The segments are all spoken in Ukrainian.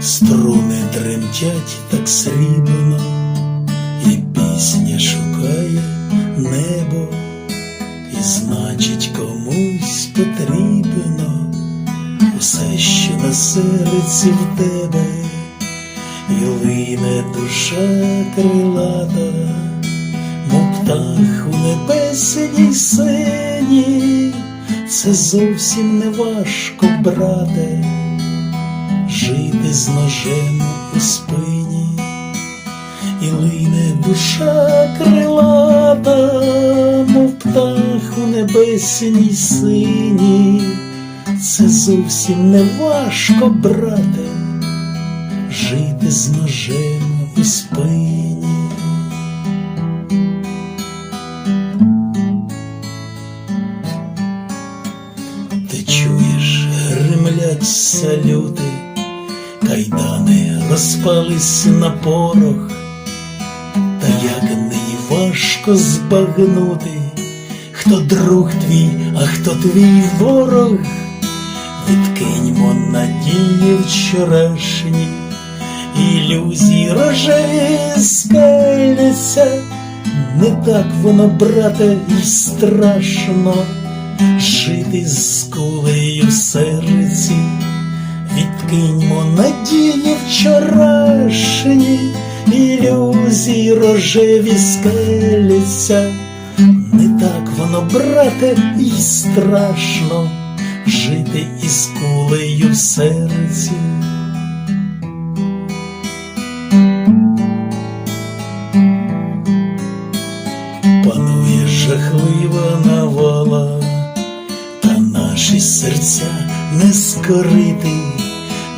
Струни тремтять так срібно, і пісня шукає небо, і значить комусь потрібно усе, що на серці в тебе, і лине душа крилата, птах у небесній сині, це зовсім не важко, брате жити з ножем у спині, і лине душа крилата, мов птах у небесній сині, це зовсім не важко, брате, жити з ножем у спині. Чуєш, гримлять салюти, кайдани розпались на порох, та як нині важко збагнути, хто друг твій, а хто твій ворог, відкиньмо надії вчорашні, ілюзії рожеві скеляться, не так воно, брате, і страшно жити з кулею в серці, відкиньмо надії вчорашні, ілюзії рожеві скеляться, не так воно, брате, і страшно жити із кулею в серці. Панує жахлива наші серця не скорити,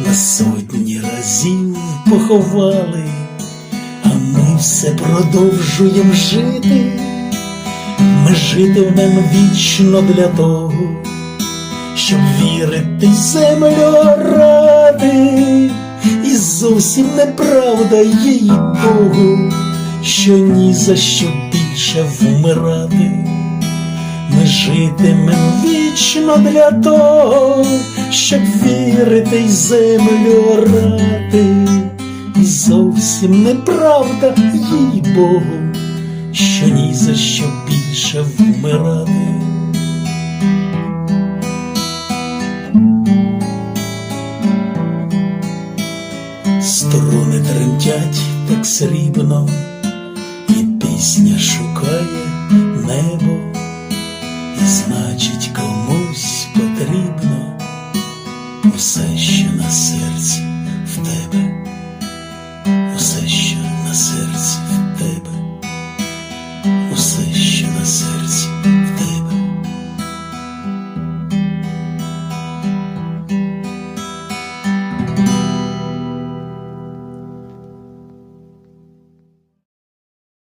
на сотні разів поховали, а ми все продовжуємо жити, ми житимем вічно для того, щоб вірити землю ради, і зовсім неправда їй Богу, що ні за що більше вмирати. Житимем вічно для того, щоб вірити й землю орати. І зовсім неправда, їй Богу, що ні за що більше вмирати. Струни тремтять так срібно, і пісня шукає небо, значить комусь потрібно усе,